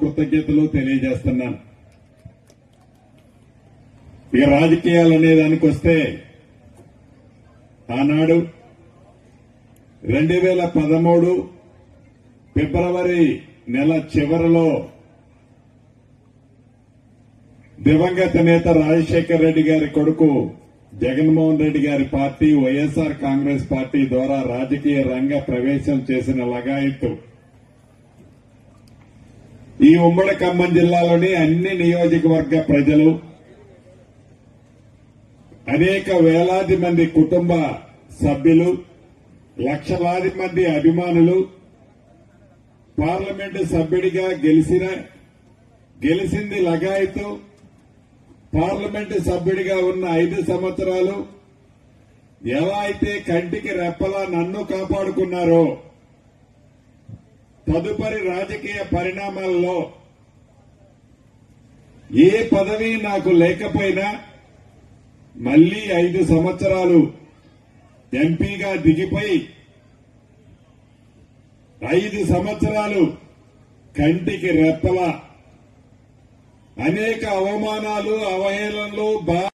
కృతజ్ఞతలు తెలియజేస్తున్నాను. ఇక రాజకీయాలు అనే దానికి వస్తే ఆనాడు రెండు వేల పదమూడు ఫిబ్రవరి నెల చివరిలో దివంగత నేత రాజశేఖర రెడ్డి గారి కొడుకు జగన్మోహన్ రెడ్డి గారి పార్టీ వైఎస్ఆర్ కాంగ్రెస్ పార్టీ ద్వారా రాజకీయ రంగ ప్రవేశం చేసిన లగాయత్తు ఈ ఉమ్మడి ఖమ్మం జిల్లాలోని అన్ని నియోజకవర్గ ప్రజలు అనేక వేలాది మంది కుటుంబ సభ్యులు లక్షలాది మంది అభిమానులు పార్లమెంటు సభ్యుడిగా గెలిచిన గెలిచింది లగాయతు పార్లమెంటు సభ్యుడిగా ఉన్న ఐదు సంవత్సరాలు ఎలా అయితే కంటికి రెప్పలా నన్ను కాపాడుకున్నారో తదుపరి రాజకీయ పరిణామాల్లో ఏ పదవి నాకు లేకపోయినా మళ్ళీ ఐదు సంవత్సరాలు ఎంపీగా దిగిపోయి ఐదు సంవత్సరాలు కంటికి రెప్పల అనేక అవమానాలు అవహేళనలు బా